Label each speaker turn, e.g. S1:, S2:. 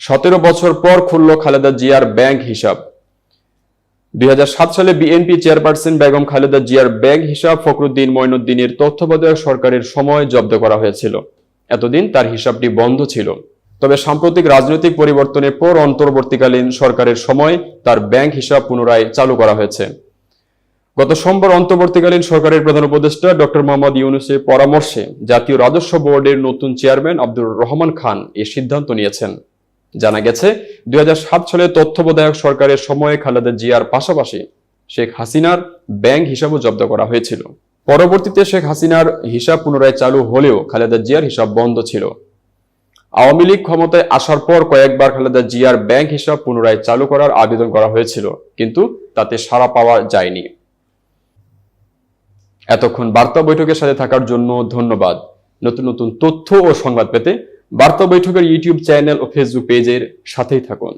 S1: সতেরো বছর পর খুলল খালেদা জিয়ার ব্যাংক হিসাব। দুই হাজার সাত সালে বিএনপি চেয়ারপারসন বেগম খালেদা জিয়ার ব্যাংক হিসাব ফখরুদ্দিন মঈনুদ্দিনের তত্ত্বাবধায়ক সরকারের সময় জব্দ করা হয়েছিল। এতদিন তার হিসাবটি বন্ধ ছিল। তবে সাম্প্রতিক রাজনৈতিক পরিবর্তনের পর অন্তর্বর্তীকালীন সরকারের সময় তার ব্যাংক হিসাব পুনরায় চালু করা হয়েছে। গত সোমবার অন্তর্বর্তীকালীন সরকারের প্রধান উপদেষ্টা ডক্টর মোহাম্মদ ইউনুসের পরামর্শে জাতীয় রাজস্ব বোর্ডের নতুন চেয়ারম্যান আব্দুর রহমান খান এই সিদ্ধান্ত নিয়েছেন। জানা গেছে, দুই হাজার সাত সালে তত্ত্বাবধায়ক সরকারের সময়ে খালেদা জিয়ার পাশাপাশি শেখ হাসিনার ব্যাংক হিসাবও জব্দ করা হয়েছিল। পরবর্তীতে শেখ হাসিনার হিসাব পুনরায় চালু হলেও খালেদা জিয়ার হিসাব বন্ধ ছিল। আওয়ামী লীগ ক্ষমতায় আসার পর কয়েকবার খালেদা জিয়ার ব্যাংক হিসাব পুনরায় চালু করার আবেদন করা হয়েছিল, কিন্তু তাতে সাড়া পাওয়া যায়নি। এতক্ষণ বার্তা বৈঠকের সাথে থাকার জন্য ধন্যবাদ। নতুন নতুন তথ্য ও সংবাদ পেতে বার্তা বৈঠকের ইউটিউব চ্যানেল ও ফেসবুক পেজের সাথেই থাকুন।